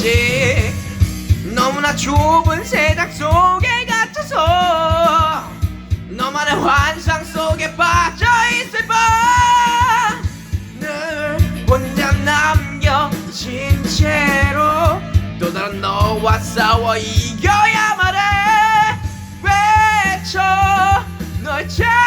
있지. 너무나 좁은 세상 속에 갇혀서 너만의 환상 속에 빠져 있을 뿐늘 혼자 남겨진 채로 또 다른 너와 싸워 이겨야만 해. 외쳐 널 찾고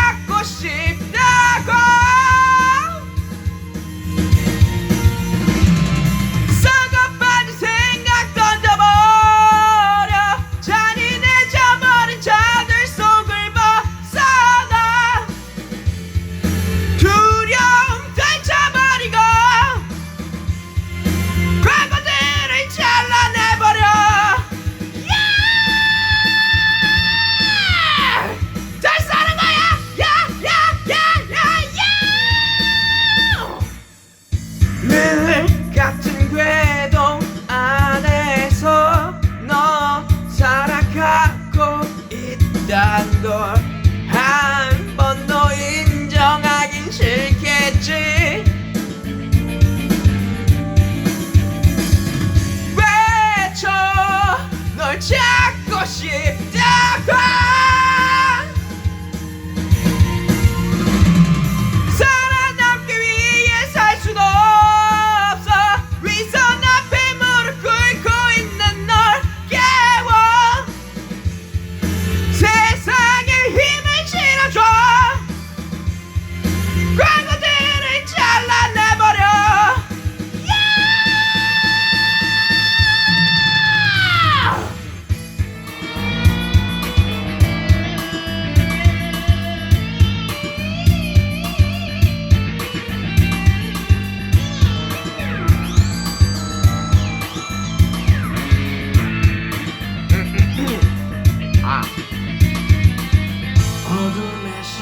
찾고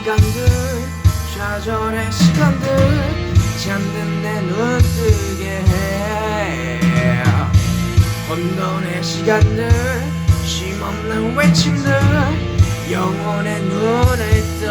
시간들 좌절의 시간들 잠든 내 눈 뜨게 해. 혼돈의 시간들 쉼없는 외침들 영혼의 눈을 떠